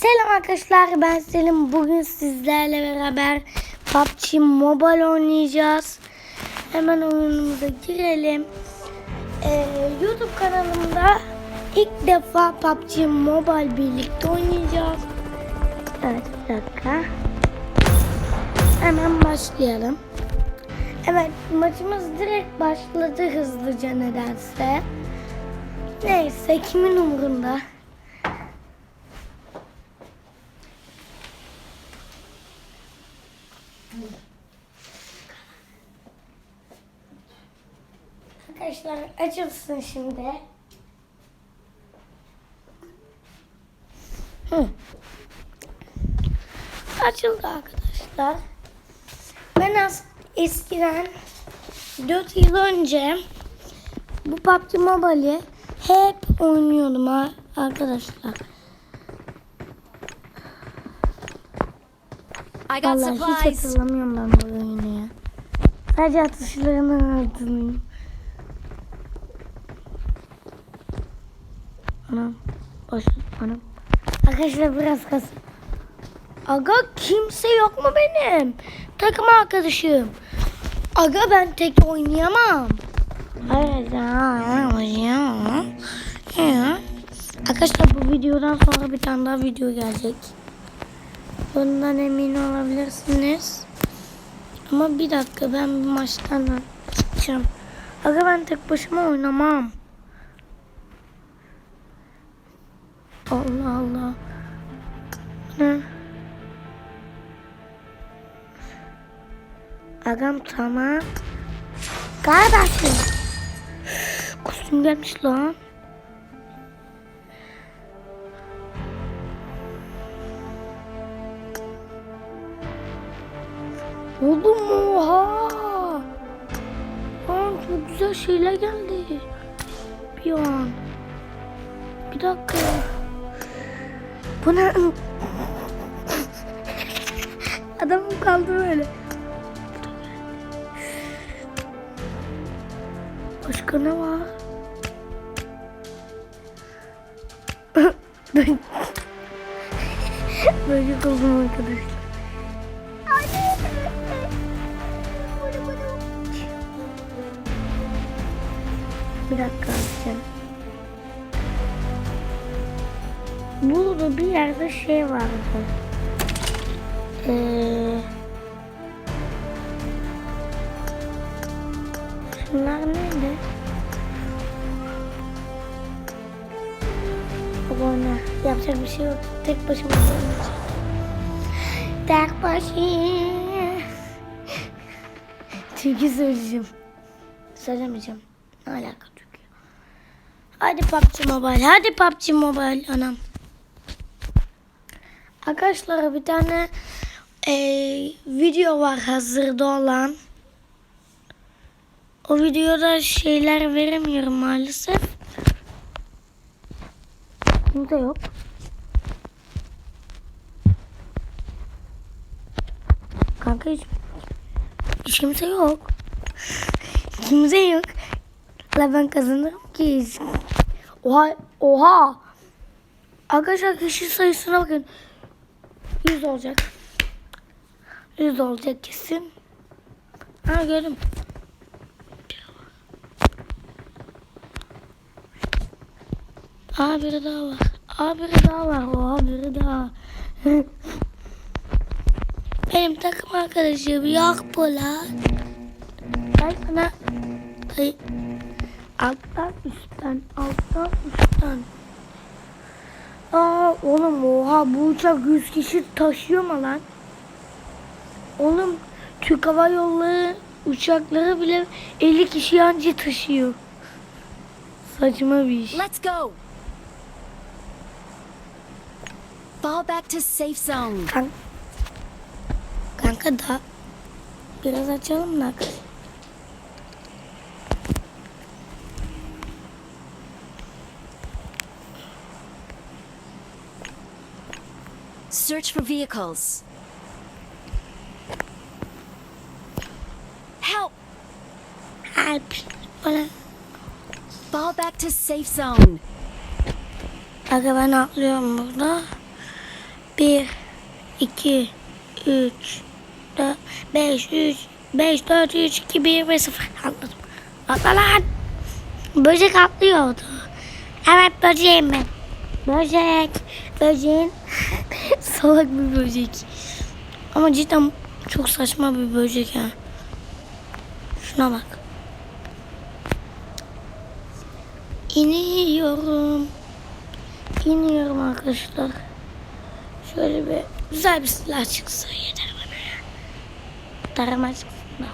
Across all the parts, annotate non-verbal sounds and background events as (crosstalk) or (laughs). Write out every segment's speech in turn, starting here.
Selam arkadaşlar ben Selim. Bugün sizlerle beraber PUBG Mobile oynayacağız. Hemen oyunumuza girelim. Ee, YouTube kanalımda ilk defa PUBG Mobile birlikte oynayacağız. Evet bir dakika. Hemen başlayalım. Evet maçımız direkt başladı hızlıca nedense. Neyse kimin umurunda? Arkadaşlar açılsın şimdi. Hı. Açıldı arkadaşlar. Ben az eskiden 4 yıl önce bu PUBG Mobile'i hep oynuyordum arkadaşlar. Vallahi hiç hatırlamıyorum ben bu oyunu ya. Sadece atışlarını hatırlıyorum. Anam. Baş, anam. Arkadaşlar biraz kas. Aga kimse yok mu benim? Takım arkadaşım. Aga ben tek oynayamam. Arkadaşlar bu videodan sonra bir tane daha video gelecek. Bundan emin olabilirsiniz. Ama bir dakika ben bir maçtan çıkacağım. Aga ben tek başıma oynamam. Allah Allah. Ne? Agam tamam. Kardeşim. Kostüm gelmiş lan. Oğlum oha. Lan çok güzel şeyler geldi. Bir an. Bir dakika. Bu ne? Adamım kaldı böyle. Başka ne var? (laughs) böyle kaldım arkadaşlar. Bir dakika sen. Burada bir yerde şey vardı. Ee, şunlar neydi? Bana yapacak bir şey yok. Tek başıma. Tek başıma. Türkü söyleyeceğim. Söylemeyeceğim. Ne alaka PUBG Mobile. Hadi PUBG Mobile anam. Arkadaşlar bir tane eee, video var hazırda olan. O videoda şeyler veremiyorum maalesef. Burada yok. Kanka hiç, hiç kimse yok. Kimse yok. La ben kazanırım ki. Oha, oha. Arkadaşlar kişi sayısına bakın. 100 olacak. 100 olacak kesin. Ha gördüm. Aa biri daha var. Aa biri daha var. Oha biri daha. (laughs) Benim takım arkadaşım yok bu lan. Gel bana. Ay. Alttan üstten. Alttan üstten. Aa oğlum oha bu uçak 100 kişi taşıyor mu lan? Oğlum Türk Hava Yolları uçakları bile 50 kişi anca taşıyor. Saçma bir iş. Let's go. Fall back to safe zone. Kan Kanka da biraz açalım da. Search for vehicles. Help! Help. Fall back to safe zone. Aga ben atlıyorum burada. 1 2 3 4 5 3 5 4 3 2 1 ve 0 atladım. Atla lan. Böcek atlıyordu. Evet böceğim ben. Böcek. Böceğin salak bir böcek. Ama cidden çok saçma bir böcek ya. Şuna bak. İniyorum. İniyorum arkadaşlar. Şöyle bir güzel bir silah çıksa yeter bana. Tarama çıksın da.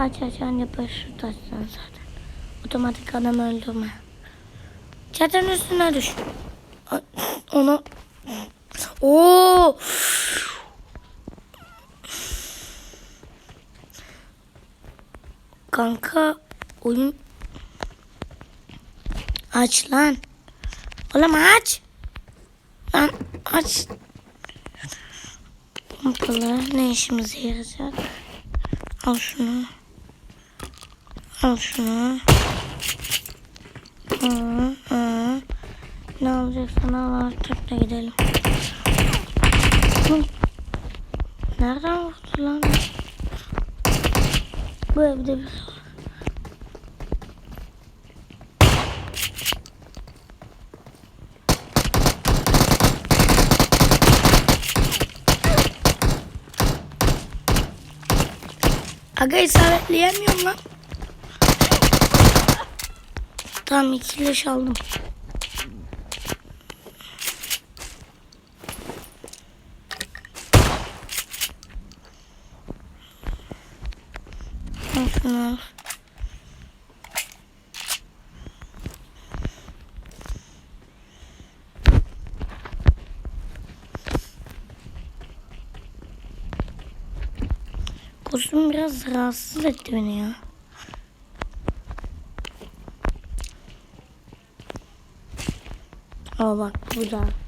Aç aç anne paraşüt açsan zaten. Otomatik adam öldürme. Zaten üstüne düş. A- Onu... Oo! Kanka oyun aç lan. Oğlum aç. Lan aç. Pompalı ne işimize yarayacak? Al şunu. Al şunu. Hı, hı. Ne alacaksan al artık da gidelim. Nereden vurdu lan? Bu evde bir Aga isabetleyemiyorum lan. Tamam iki leş aldım. Al şunu al. Kostüm biraz rahatsız etti beni ya. Aa bak bu da.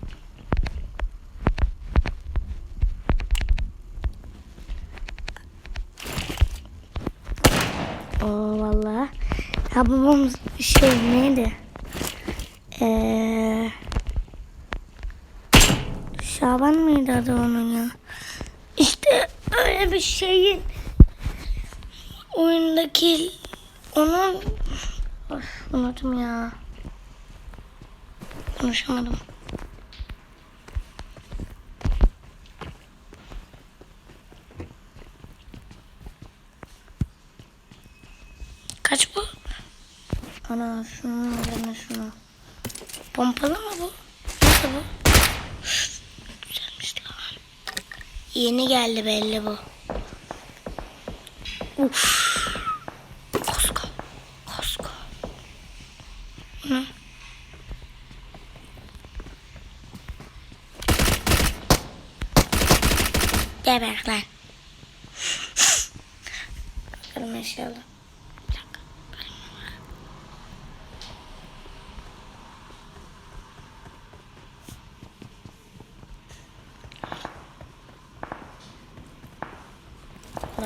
Oo valla. Ya babam şey neydi? Eee... Şaban mıydı adı onun ya? İşte öyle bir şeyin oyundaki onun of, unuttum ya. Konuşamadım. Kaç bu? Ana şunu yerine şunu. Pompalı mı bu? Nasıl bu? Güzelmiş lan. Yeni geldi belli bu. Uf. Kosko. Kosko. Hı? Geber lan. Bakalım inşallah. Bir dakika.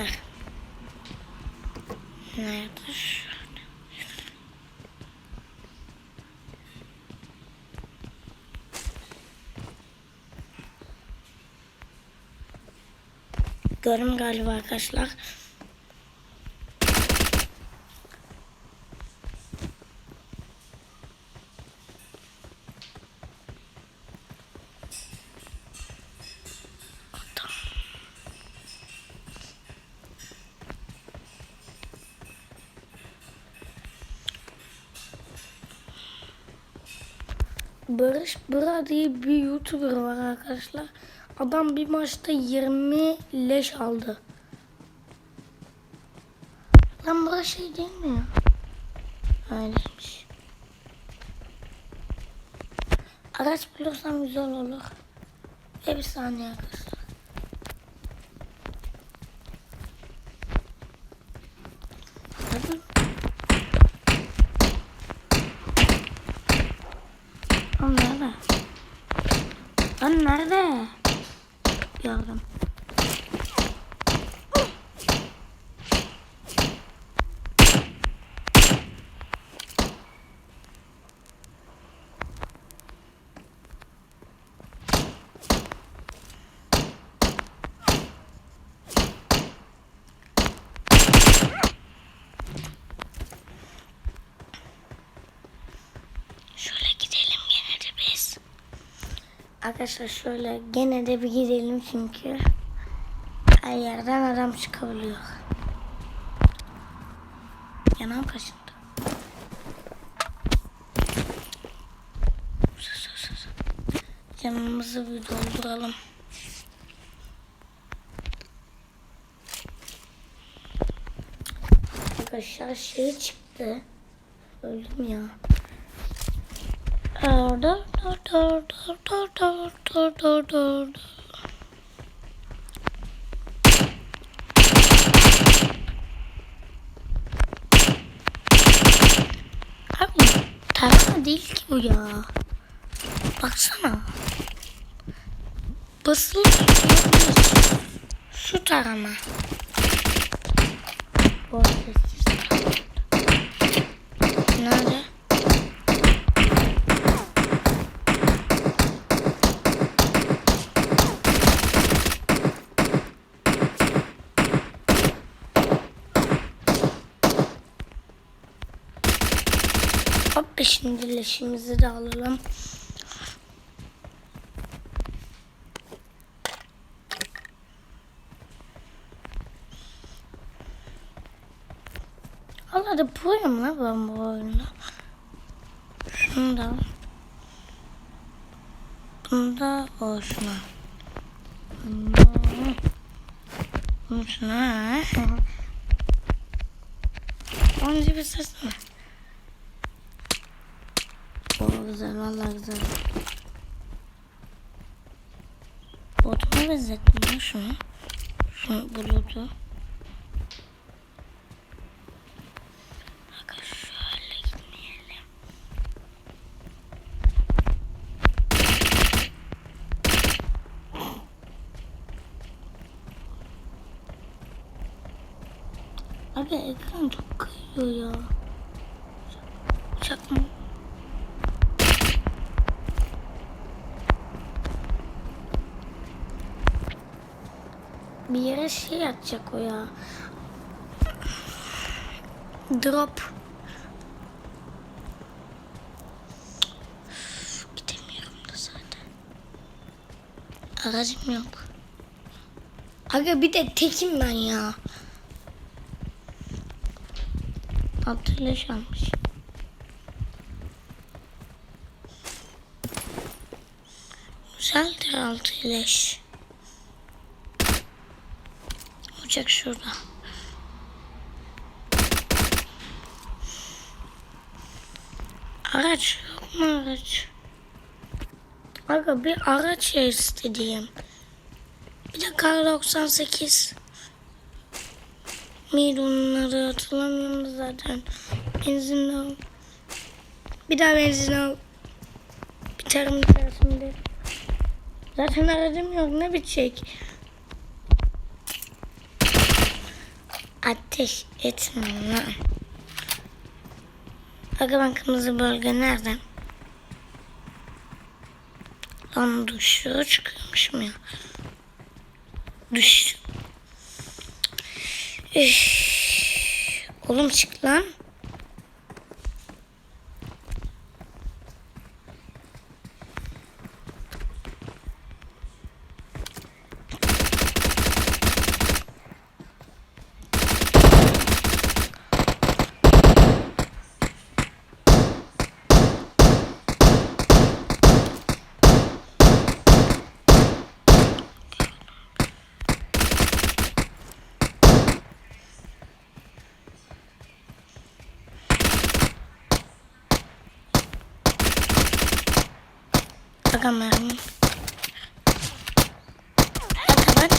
Bak. Nerede? Şurada. Görüm galiba arkadaşlar. Barış Bıra diye bir YouTuber var arkadaşlar. Adam bir maçta 20 leş aldı. Lan bu şey değil mi ya? Öyleymiş. Araç bulursam güzel olur. Ve bir saniye arkadaşlar. Hadi. Lan nerede? Lan nerede? Gördüm. Arkadaşlar şöyle gene de bir gidelim çünkü her yerden adam çıkabiliyor. Yanağım kaşındı. Camımızı bir dolduralım. Arkadaşlar şey çıktı. Öldüm ya. Dur. Abi tarama değil ki bu ya. Baksana. Basılı. Şu tarama. Bu arada sessiz tarama. Nerede? Hop şimdi leşimizi de alalım. Allah da proyum lan ben bu oyunda. Şunu da. Bunu da o şuna. Bunu- Bunu şuna. Önce bir ses mi? O güzel vallahi güzel. Botuma benzettim ya şunu. Şunu bulutu. Abi ekran çok kayıyor ya. Uçak mı? Bir yere şey atacak o ya. Drop. Gidemiyorum da zaten. Aracım yok. Aga bir de tekim ben ya. Altı leş almış. Güzeldir altı leş. Uçak şurada. Araç yok mu araç? Aga bir araç ya istediğim. Bir de kar 98. Miydi hatırlamıyorum zaten. Benzin al. Bir daha benzin al. Biter şimdi. Zaten aracım yok ne bitecek? Ateş etme lan. Aga ben kırmızı bölge nereden? Lan dışarı çıkıyormuşum ya. Düş. Üş. Oğlum çık lan. Aga mermi. Aga bak.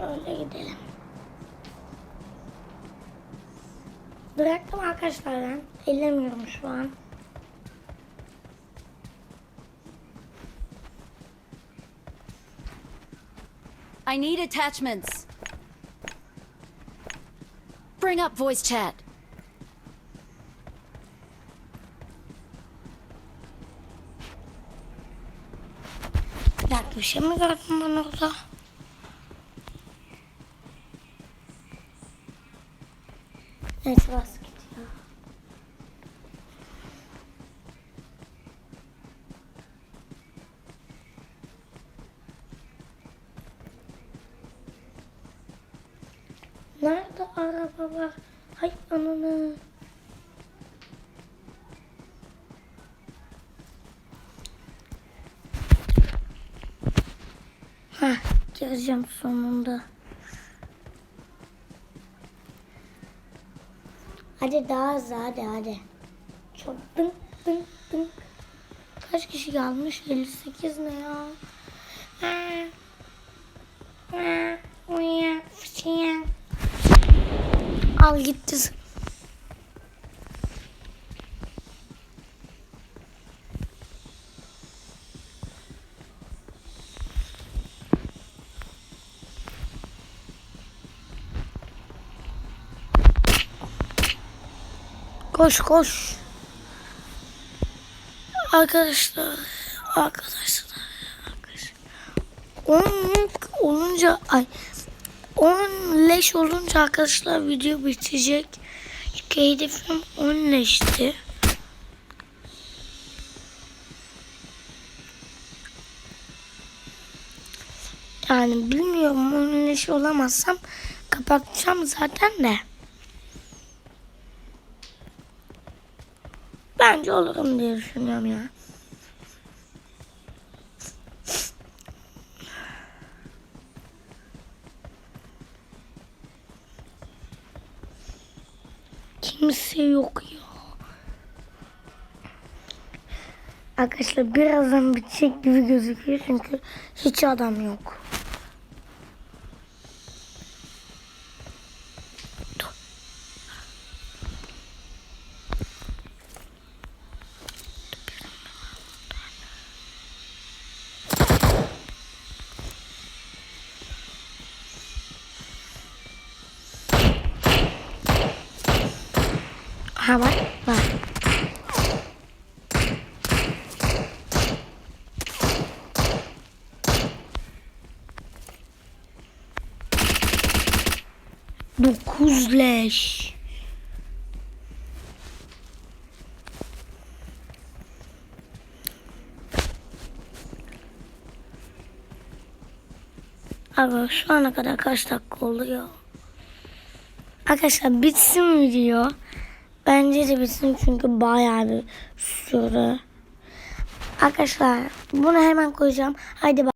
Öyle gidelim. Bıraktım arkadaşlar ben. Ellemiyorum şu an. I need attachments. Bring up voice chat. Dakika bir Nerede araba var? Hay ananı. Heh, gireceğim sonunda. Hadi daha hızlı hadi hadi. Çok dın dın dın. Kaç kişi kalmış? 58 ne ya? Aa. Aa, uya, fışıya. Al gitti. Koş koş. Arkadaşlar, arkadaşlar, arkadaşlar. 10 olunca ay 10 leş olunca arkadaşlar video bitecek. Çünkü hedefim 10 leşti. Yani bilmiyorum 10 leş olamazsam kapatacağım zaten de. Bence olurum diye düşünüyorum ya. Kimse yok ya. Arkadaşlar birazdan bitecek gibi gözüküyor çünkü hiç adam yok. Dokuz leş. Abi şu ana kadar kaç dakika oluyor? Arkadaşlar bitsin video. Bence de bitsin çünkü bayağı bir süre. Arkadaşlar bunu hemen koyacağım. Haydi bak.